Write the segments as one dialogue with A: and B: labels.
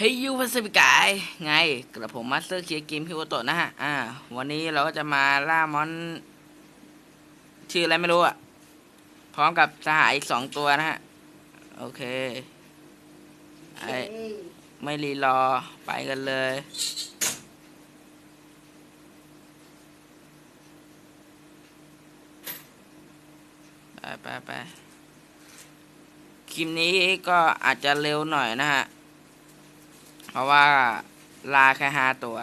A: เฮ้ยยูพัสบิกายไงกระผมมาสเตอร์เคียร์เกมพิวโตนะฮะอ่า วันนี้เราก็จะมาล่ามอน ชื่ออะไรไม่รู้อะพร้อมกับสหายอีกสองตัวนะฮะ โอเคไอไม่รีรอไปกันเลย ไปไปไปคลิปนี้ก็อาจจะเร็วหน่อยนะฮะ เพราะว่าลาแค่ห้าตัว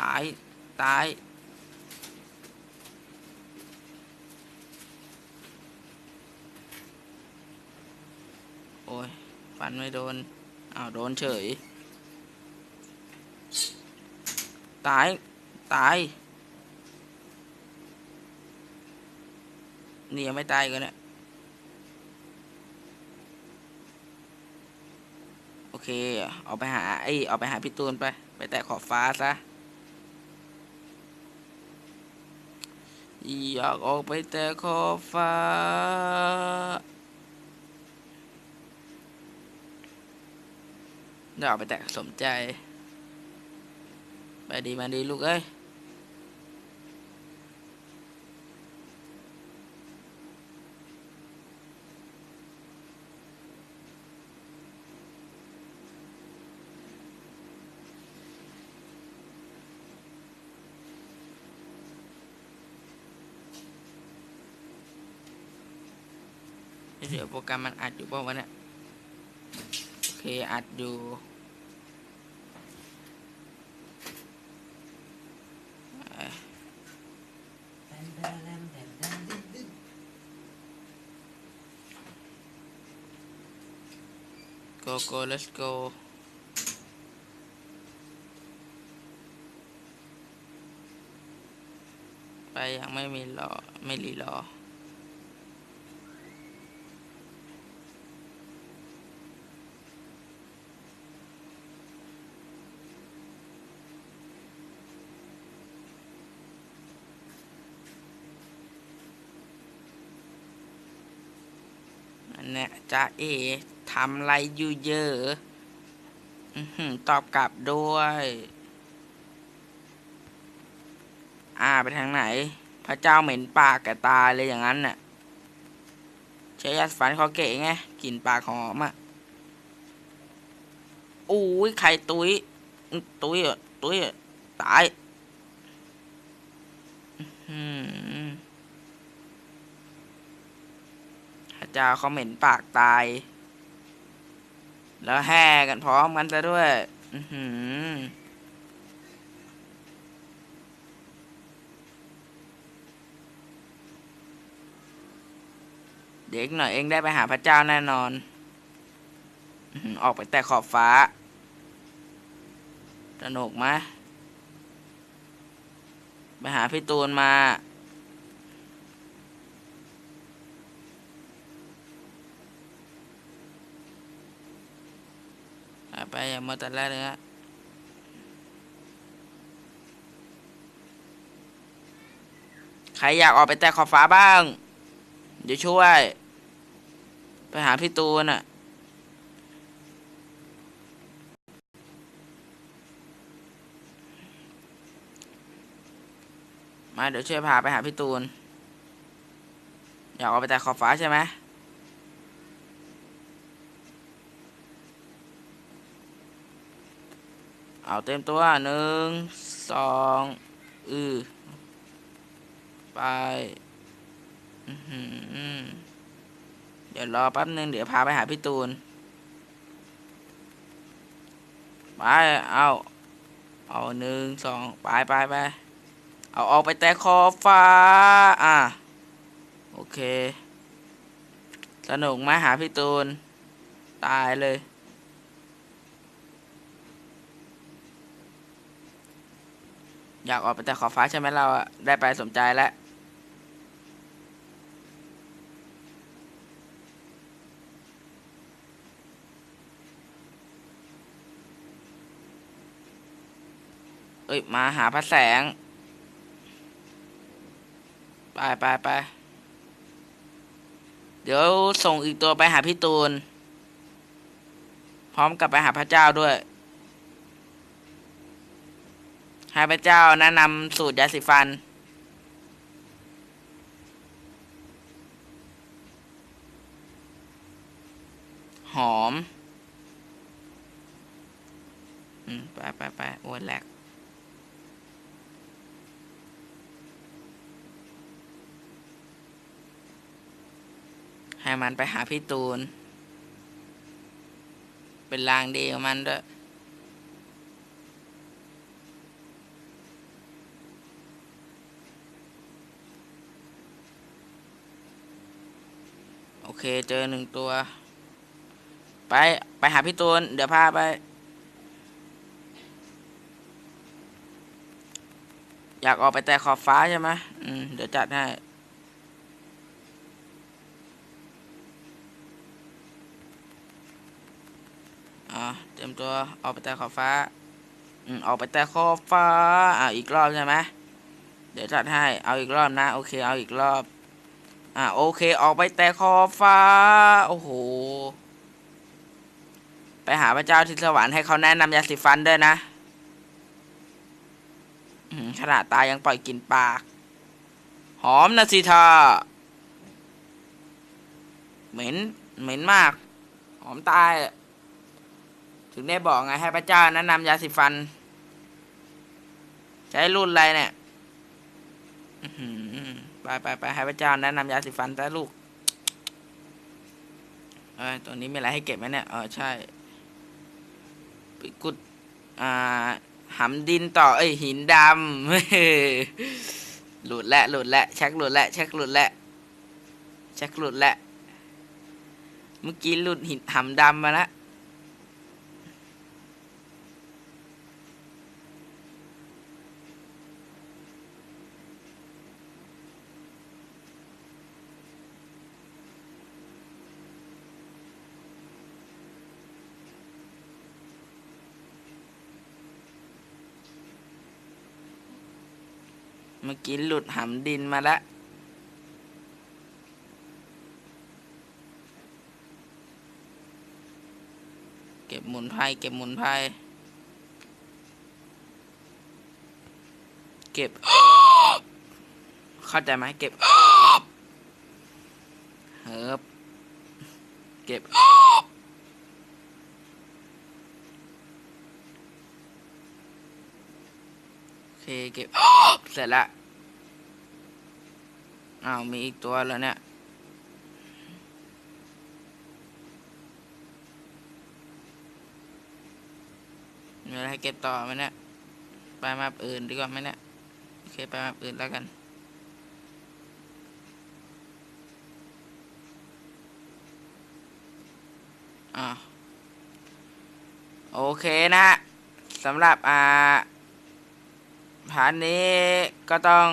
A: ตาย ตาย โอ้ยฟันไม่โดน อ้าว โดนเฉย ตาย ตาย นี่ยังไม่ตายกันเนี่ย โอเค เอาไปหาไอยเอาไปหาพี่ตูนไป ไปแตะขอบฟ้าซะ อยากออกไปแต่ขอบฟ้าเดี๋ยวเอาไปแตะสมใจ ไปดีมาดีลูกเอ้ยเดี๋ยวโปรแกรมมันอัดอยู่เปล่าวะเนี่ยโอเคอัดอยู่ go go let's go ไป ยัง ไม่มีรอ ไม่รีรออันเนี้ยจ้าเอำไรอยู่เยอะตอบกลับด้วย อ่าไปทางไหน พระเจ้าเหม็นปากแกตายเลยอย่างนั้นน่ะใช้ยัดฟันเขาเก๋ไงกลิ่นปากหอมอะอุ้ยไข่ตุยอื้อตุยตุยอะตายพระเจ้าเขาเหม็นปากตาย แล้วแห่กันพร้อมกันซะด้วย อือหือเด็กหน่อยเองได้ไปหาพระเจ้าแน่นอนอื้อหือออกไปแต่ขอบฟ้า สนุกไหมไปหาพี่ตูนมา ไปอย่ามาแต่แรกเลยฮะใครอยากออกไปแต่ขอบฟ้าบ้าง เดี๋ยวช่วย ไปหาพี่ตูนอะมาเดี๋ยวช่วยพาไปหาพี่ตูน อยากออกไปแต่ขอบฟ้าใช่ไหม เอาเต็มตัวหนึ่งสองอือไปเดี๋ยวรอแป๊บนึง เดี๋ยวพาไปหาพี่ตูน ไป เอา เอาหนึ่งสองไปไปไป เอาออกไปแต่ขอฟ้า อะ โอเค สนุกไหมหาพี่ตูน ตายเลย อยากออกไปแต่ขอบฟ้าใช่ไหมเราอะได้ไปสมใจแล้วเอ้ย มาหาพระแสง ไปไปไป เดี๋ยวส่งอีกตัวไปหาพี่ตูน พร้อมกับไปหาพระเจ้าด้วย ให้พระเจ้าแนะนำสูตรยาสีฟัน หอม อืม ไปไปไปโอ้ยแหลกให้มันไปหาพี่ตูน เป็นลางดีของมันด้วย โอเคเจอหนึ่งตัว ไป ไปหาพี่ตูน เดี๋ยวพาไป อยากออกไปแต่ขอบฟ้าใช่ไหมอืม เดี๋ยวจัดให้ อ่าเตรียมตัวออกไปแต่ขอบฟ้า อืม ออกไปแต่ขอบฟ้า อ่าอีกรอบใช่ไหมเดี๋ยวจัดให้ เอาอีกรอบนะ โอเค เอาอีกรอบ อ่าโอเคออกไปแต่ขอฟ้า โอ้โห ไปหาพระเจ้าที่สวรรค์ให้เขาแนะนำยาสีฟันด้วยนะขนาดตายยังปล่อยกลินปาก หอมนะสิทาเหม็นเหม็นมาก หอมตาย ถึงได้บอกไงให้พระเจ้าแนะนำยาสีฟัน ใช้รุ่นอะไรเนี่ย ไปไปไปให้พระเจ้าแนะนำยาสีฟันแต่ลูกเอ้ยตัวนี้มีอะไรให้เก็บไหมเนี่ยเออใช่ไปกุดอ่าหำดินต่อเอ้ยหินดำหลุดและหลุดและชักหลุดและชักหลุดและชักหลุดและเมื่อกี้หลุดหินหำดำมาแล้ว เมื่อกี้หลุดหำดินมาล้วเก็บหมุนไพ่เก็บหมุนไพ่เก็บ เข้าใจไหมเก็บเฮิบเก็บโอเคเก็บเสร็จละ อ้าวมีอีกตัวแล้วเนี่ยมีอะไรให้เก็บต่อไหมเนี่ยไปมาอื่นดีกว่าไหมเนี่ยโอเคไปมาอื่นแล้วกันอ่าโอเคนะสำหรับอ่าพาร์ทนี้ก็ต้อง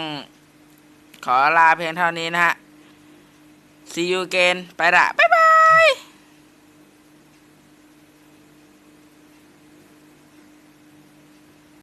A: ขอลาเพียงเท่านี้นะฮะ see you again ไปละบ๊ายบาย